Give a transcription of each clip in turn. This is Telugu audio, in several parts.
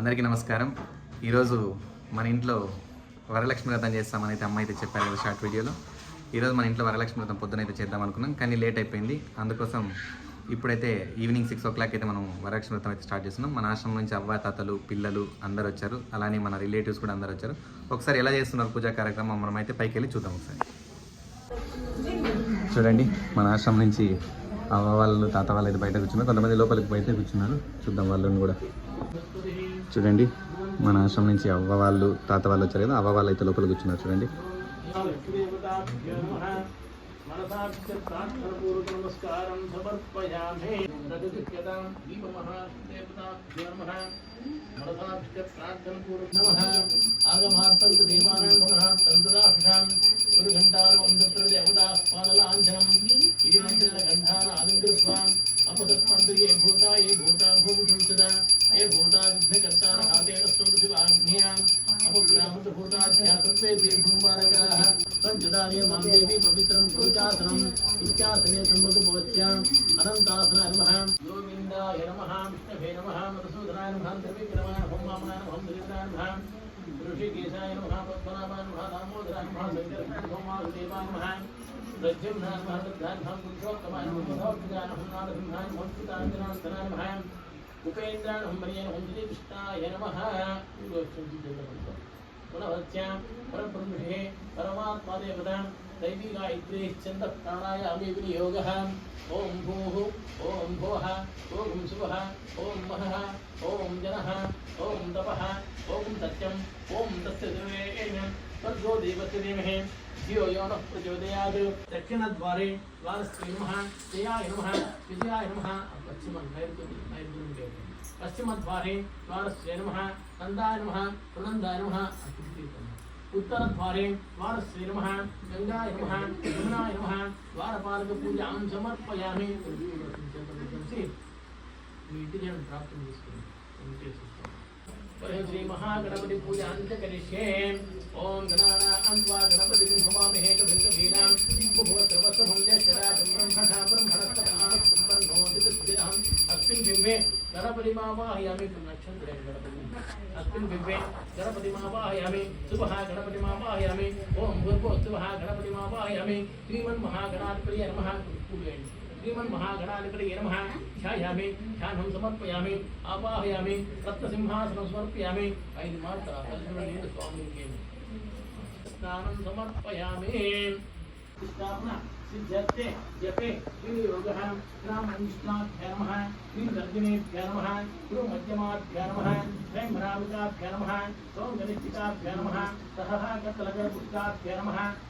అందరికీ నమస్కారం. ఈరోజు మన ఇంట్లో వరలక్ష్మి వ్రతం చేస్తామని అయితే అమ్మ అయితే చెప్పారు కదా షార్ట్ వీడియోలో. ఈరోజు మన ఇంట్లో వరలక్ష్మి వ్రతం పొద్దున అయితే చేద్దాం అనుకున్నాం కానీ లేట్ అయిపోయింది. అందుకోసం ఇప్పుడైతే ఈవినింగ్ సిక్స్ ఓ క్లాక్ అయితే మనం వరలక్ష్మి వ్రతం అయితే స్టార్ట్ చేస్తున్నాం. మన ఆశ్రమం నుంచి అవ్వ తాతలు పిల్లలు అందరు వచ్చారు. అలానే మన రిలేటివ్స్ కూడా అందరు వచ్చారు. ఒకసారి ఎలా చేస్తున్నారు పూజా కార్యక్రమం? మనం అయితే పైకి వెళ్ళి చూద్దాం ఒకసారి. చూడండి మన ఆశ్రమం నుంచి అవ్వ వాళ్ళు తాత వాళ్ళు అయితే బయట కూర్చున్నారు. కొంతమంది లోపలికి బయట కూర్చున్నారు. చూద్దాం వాళ్ళని కూడా. చూడండి మన ఆశ్రమం నుంచి అవ్వ వాళ్ళు తాత వాళ్ళు వచ్చారు కదా అవ్వ వాళ్ళు అయితే లోపల కూర్చున్నారు. చూడండి. मनसाक्षात्पूर्वनमस्कारं समर्पयामि। रजतकृतां दीपमहादेवताभ्यामः मनसाक्षात्पूर्वं नमः। आगमार्थदेवानां नमः। तन्तुराभ्यां गुरुघण्टारवं तत्र देवताः पादलाञ्जनम् इति मन्त्रेण घण्टान अलङ्कृत्वाम् अपसत्पन्तये भूता ये भूता भूमिसंसदा अये भूता विघ्नकर्तारः हातेन स्वन्तशिवाग्न्याम् अपग्रामतभूताध्यात्मे ते भूमारकाः। అపగ్రామత భూతాధ్యాత్మే దీర్ఘంబారకాః పంచదాయ మాం దేవి పవిత్రం గురుచాసనం ఇత్యాసనే సమ్మతమోచ్యాం అనంతాసన నమః గోవిందాయ నమః విష్ణవే నమః మధుసూదనాయ నమః త్రివిక్రమాయ నమః వామనాయ నమః త్రివిక్రమాయ నమః ఋషికేశాయ నమః పద్మనాభాయ నమః దామోదరాయ నమః సంకర్షణోమాదేవాయ నమః ప్రద్యుమ్నాయ నమః తద్ధాయ నమః పురుషోత్తమాయ నమః మధోక్షజాయ నమః నారసింహాయ నమః సీతాంజనాయ నమః ఉపేంద్రాయ నమః మర్యాయ पुनवच्या परब्रह्मे परमात्मादेवतां दैविकायत्रेश्चन्द प्राणायामे विनियोगः ॐ भूः, ॐ भोः ॐ शुभः ॐ महः, ॐ जनः, ॐ तपः ओम सत्यम्, ॐ तस्य देवे तद्गो देवस्य देमहे धियो यो नः प्रचोदयात् दक्षिणद्वारे द्वारस्त्रे नमः जयाय नमः विजयाय नमः पश्चिमं नैर्गुं नैर्गुं पश्चिमद्वारे द्वारस्त्रे नमः नन्दाय नमः प्रनन्दाय नमः अतिथि उत्तरद्वारे द्वारस्यै नमः गङ्गाय नमः यमुनाय नमः द्वारपालकपूजां समर्पयामि మీ ఇంటి నేను ప్రాప్తం చేసుకుని श्री महागणपति पूजा अंत करिष्ये ओम गणाना अन्वा गणपति हवामहे कभिन्दवीनां भुवः सर्वस्वं जयचरा ब्रह्मणा ब्रह्मणस्तरामस्तन्नोदितिस्थिराम् अस्मिन् बिम्बे गणपतिमावाहयामि नक्षत्रं गणपतिम् अस्मिन् बिम्बे गणपतिमावाहयामि सुभः गणपतिमावाहयामि ओम भूर्भुवः सुभः गणपतिमावाहयामि श्रीमन्महागणाधिपतये नमः। श्रीमन्महागणाधिपतये नमः। ध्यायामि, ध्यानं समर्पयामि, आवाहयामि रत्नसिंहासनं समर्पयामि। ऐదు मात्रा तल्लिवलीन स्वामिके। स्नानं समर्पयामि। स्थापना सिद्ध्यर्थे जपे श्रीयोगः रामनिष्णाभ्य नमः श्रीदर्जनेभ्य नमः गुरुमध्यमाभ्य नमः स्वयंभरामिकाभ्य नमः सौगनिष्ठिकाभ्य नमः सहः कत्तलगरपुष्टाभ्य नमः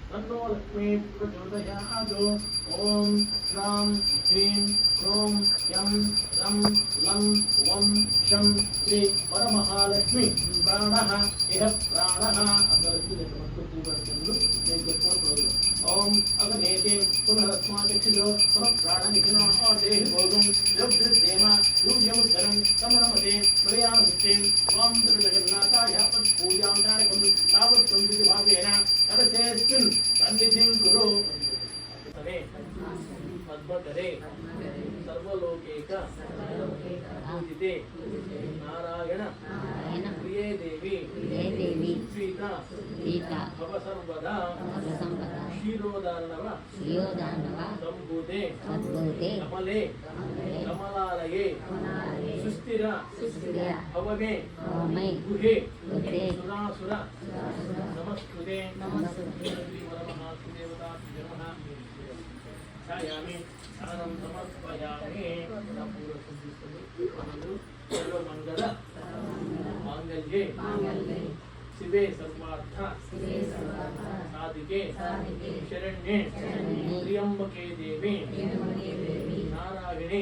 తన్నో లక్ష్మీ ప్రచోదయాత్ ఓం శ్రాం హ్రీం క్రోం యం రం లం వం శం శ్రీ వరమహాలక్ష్మి ప్రాణ ఇహ ప్రాణ అందరికీ నేను చెప్పుకోకూడదు ఓం అగనేతే పునరస్మాచక్షులో పునః ప్రాణనిఖినో దేహి భోగం యోగ్యదేమ ಸನ್ನಿಧಿಂ ಸರ್ವಲೋಕೇಕ. ಪೂಜಿತೆ. ನಾರಾಯಣ. ಪ್ರಿಯೇ ದೇವಿ ದೇವಿ ಕಮಲೆ. ಕಮಲಾಲಯೇ. సుస్థిర ఓమై గుహే సురాసుర నమస్కృతే నమస్తుతే శ్రీవరమహాదేవతాభ్య నమః ఛాయామి ధ్యానం సమర్పయామి సర్వమంగళ మాంగళ్యే శివే సర్వార్థ సాధికే శరణ్యే త్ర్యంబకే దేవి నారాయణి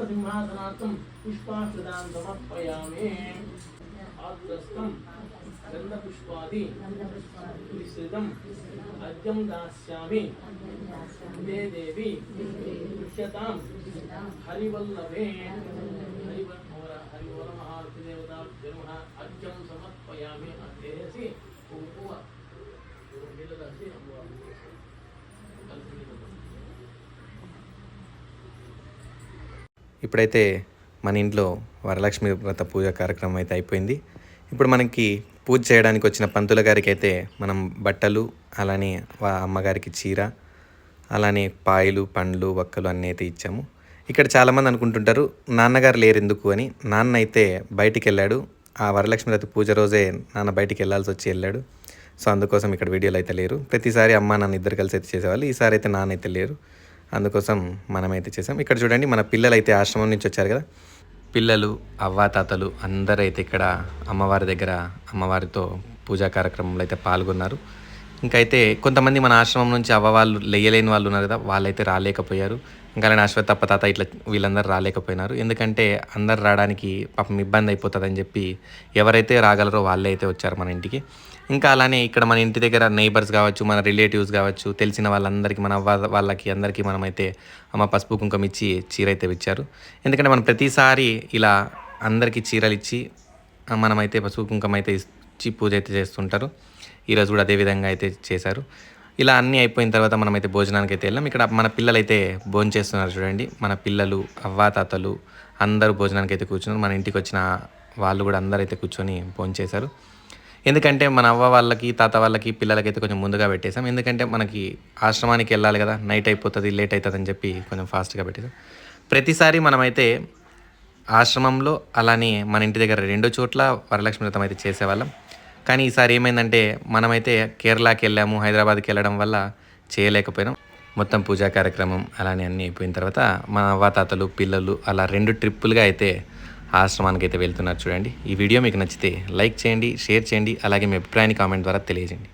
రత్నసింహాసనార్థం పుష్పాక్షదాన్ సమర్పయామి ఆగ్రస్తం గంధపుష్పాది విస్తృతం అద్యం దాస్యామి. దే దేవి దృశ్యతాం హరివల్లభే. హరివర హరివర మహారతి దేవతాభ్య అద్యం సమర్పయామి. అంతేసి కుంకుమ. నీళ్ళు రాసి అమ్మవారు కలిపి నీళ్ళు ఇప్పుడైతే మన ఇంట్లో వరలక్ష్మి వ్రత పూజ కార్యక్రమం అయితే అయిపోయింది. ఇప్పుడు మనకి పూజ చేయడానికి వచ్చిన పంతుల గారికి అయితే మనం బట్టలు అలానే అమ్మగారికి చీర అలానే పాయలు పండ్లు వక్కలు అన్నీ అయితే ఇచ్చాము. ఇక్కడ చాలామంది అనుకుంటుంటారు నాన్నగారు లేరు ఎందుకు అని. నాన్న అయితే బయటికి వెళ్ళాడు. ఆ వరలక్ష్మి వ్రత పూజ రోజే నాన్న బయటికి వెళ్ళాల్సి వచ్చి వెళ్ళాడు. సో అందుకోసం ఇక్కడ వీడియోలు అయితే లేరు. ప్రతిసారి అమ్మ నాన్న ఇద్దరు కలిసి అయితే చేసేవాళ్ళు. ఈసారి అయితే నాన్న అయితే లేరు. అందుకోసం మనమైతే చేసాం. ఇక్కడ చూడండి మన పిల్లలు అయితే ఆశ్రమం నుంచి వచ్చారు కదా. పిల్లలు అవ్వాతాతలు అందరూ అయితే ఇక్కడ అమ్మవారి దగ్గర అమ్మవారితో పూజా కార్యక్రమంలో అయితే పాల్గొన్నారు. ఇంకైతే కొంతమంది మన ఆశ్రమం నుంచి అవ్వ వాళ్ళు లేయలేని వాళ్ళు ఉన్నారు కదా వాళ్ళైతే రాలేకపోయారు. ఇంకా అలానే అశ్వత్థప్ప తాత ఇట్లా వీళ్ళందరూ రాలేకపోయినారు. ఎందుకంటే అందరు రావడానికి పాపం ఇబ్బంది అయిపోతుందని చెప్పి ఎవరైతే రాగలరో వాళ్ళే అయితే వచ్చారు మన ఇంటికి. ఇంకా అలానే ఇక్కడ మన ఇంటి దగ్గర నైబర్స్ కావచ్చు మన రిలేటివ్స్ కావచ్చు తెలిసిన వాళ్ళందరికీ మన వాళ్ళకి అందరికీ మనమైతే అమ్మ పసుపు కుంకుమ ఇచ్చి చీర అయితే ఇచ్చారు ఎందుకంటే మనం ప్రతిసారి ఇలా అందరికీ చీరలు ఇచ్చి మనమైతే పసుపు కుంకుమ అయితే ఇచ్చి పూజ అయితే చేస్తుంటారు. ఈరోజు కూడా అదే విధంగా అయితే చేశారు. ఇలా అన్నీ అయిపోయిన తర్వాత మనమైతే భోజనానికి అయితే వెళ్ళాం. ఇక్కడ మన పిల్లలు అయితే భోజనం చేస్తున్నారు చూడండి. మన పిల్లలు అవ్వాతాతలు అందరూ భోజనానికి అయితే కూర్చున్నారు. మన ఇంటికి వచ్చిన వాళ్ళు కూడా అందరూ అయితే కూర్చొని భోజనం చేశారు. ఎందుకంటే మన అవ్వ వాళ్ళకి తాత వాళ్ళకి పిల్లలకైతే కొంచెం ముందుగా పెట్టేసాం ఎందుకంటే మనకి ఆశ్రమానికి వెళ్ళాలి కదా నైట్ అయిపోతుంది లేట్ అవుతుంది అని చెప్పి కొంచెం ఫాస్ట్గా పెట్టేసాం ప్రతిసారి మనమైతే ఆశ్రమంలో అలానే మన ఇంటి దగ్గర రెండు చోట్ల వరలక్ష్మి వ్రతం అయితే చేసేవాళ్ళం. కానీ ఈసారి ఏమైందంటే మనమైతే కేరళకి వెళ్ళాము హైదరాబాద్కి వెళ్ళడం వల్ల చేయలేకపోయినాం. మొత్తం పూజా కార్యక్రమం అలానే అన్నీ అయిపోయిన తర్వాత మా అవ్వ తాతలు పిల్లలు అలా రెండు ట్రిప్పులుగా అయితే ఆశ్రమానికి అయితే వెళ్తున్నారు చూడండి. ఈ వీడియో మీకు నచ్చితే లైక్ చేయండి షేర్ చేయండి అలాగే మీ అభిప్రాయాన్ని కామెంట్ ద్వారా తెలియజేయండి.